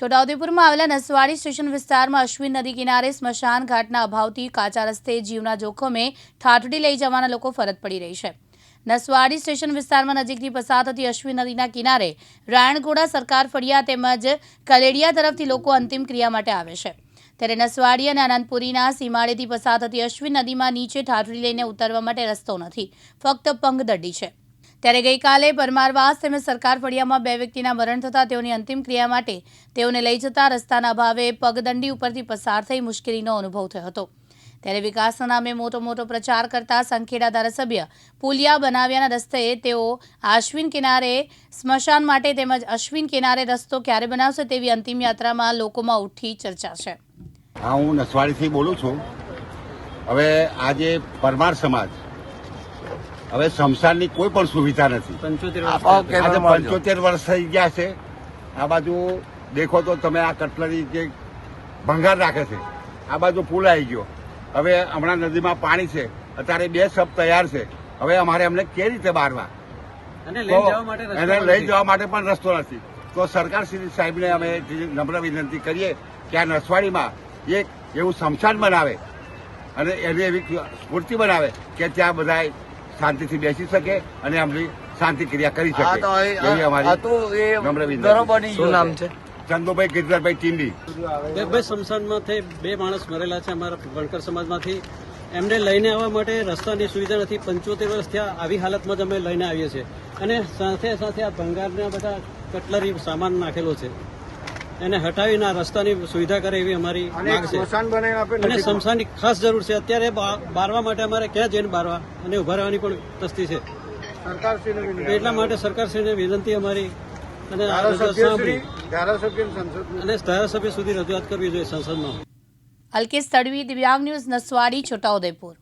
છોટાઉદેપુરમાં આવેલા નસવાડી સ્ટેશન વિસ્તારમાં અશ્વિન નદી કિનારે સ્મશાન ઘાટના અભાવથી કાચા રસ્તે જીવના જોખમે ઠાઠડી લઈ જવાના લોકો ફરજ પડી રહી છે. નસવાડી સ્ટેશન વિસ્તારમાં નજીકથી પસાર થતી અશ્વિન નદીના કિનારે રાયણગોડા સરકાર ફળિયા તેમજ કલેડિયા તરફથી લોકો અંતિમ ક્રિયા માટે આવે છે. ત્યારે નસવાડી અને આનંદપુરીના સીમાડેથી પસાર થતી અશ્વિન નદીમાં નીચે ઠાઠડી લઈને ઉતરવા માટે રસ્તો નથી. ફક્ત પંગદડી છે. ત્યારે ગઈકાલે પરમારવાસ તેમજ સરકાર ફળિયામાં બે વ્યક્તિના મરણ થતાં તેઓની અંતિમ ક્રિયા માટે તેઓને લઈ જતા રસ્તાના અભાવે પગદંડી ઉપરથી પસાર થઈ મુશ્કેલીનો અનુભવ થયો હતો. ત્યારે વિકાસના નામે મોટો મોટો પ્રચાર કરતા સંખેડા ધારાસભ્ય પુલિયા બનાવ્યાના રસ્તે તેઓ આશ્વિન કિનારે, સ્મશાન માટે તેમજ અશ્વિન કિનારે રસ્તો ક્યારે બનાવશે તેવી અંતિમ યાત્રામાં લોકોમાં ઉઠી ચર્ચા છે. હા નસવાડીથી બોલું છું. હવે આજે પરમાર સમાજ હવે શમશાનની કોઈ પણ સુવિધા નથી. પંચોતેર વર્ષ થઈ ગયા છે. આ બાજુ દેખો તો તમે આ કટલરી જે ભંગાર રાખે છે આ બાજુ પુલ આવી ગયો. હવે હમણાં નદીમાં પાણી છે. અત્યારે બે સબ તૈયાર છે. હવે અમારે અમને કેવી રીતે બારવા? અને લઈ જવા માટે એને લઈ જવા માટે પણ રસ્તો નથી. તો સરકાર શ્રી સાહેબને અમે નમ્ર વિનંતી કરીએ કે આ નસવાડીમાં એક એવું શમશાન બનાવે અને એની એવી સ્ફૂર્તિ બનાવે કે ત્યાં બધા શાંતિથી બેસી શકે અને એમની શાંતિ ક્રિયા કરી શકે. એવી અમારી નમ્ર વિનંતી. શું નામ છે. ચંદુભાઈ ગિરધરભાઈ ચીંડી બે બે બે માણસ મરેલા છે અમારા વણકર સમાજમાંથી. એમને લઈને આવવા માટે રસ્તાની સુવિધા નથી. પંચોતેર વર્ષ થયા આવી હાલતમાં જ અમે લઈને આવીએ છીએ. અને સાથે સાથે આ ભંગારના બધા કટલરી સામાન નાખેલો છે. એને હટાવીને આ રસ્તાની સુવિધા કરે એવી અમારી માંગ છે. અને સ્મશાનની ખાસ જરૂર છે. અત્યારે બારવા માટે અમારે ક્યાં જઈને બારવા અને ઊભા રહેવાની પણ તસ્તી છે. એટલા માટે સરકારશ્રીને વિનંતી અમારી અને અને ધારાસભ્ય સુધી રજૂઆત કરવી જોઈએ સંસદમાં. અલ્કેશ તડવી દિવ્યાંગ ન્યૂઝ નસવાડી છોટાઉદેપુર.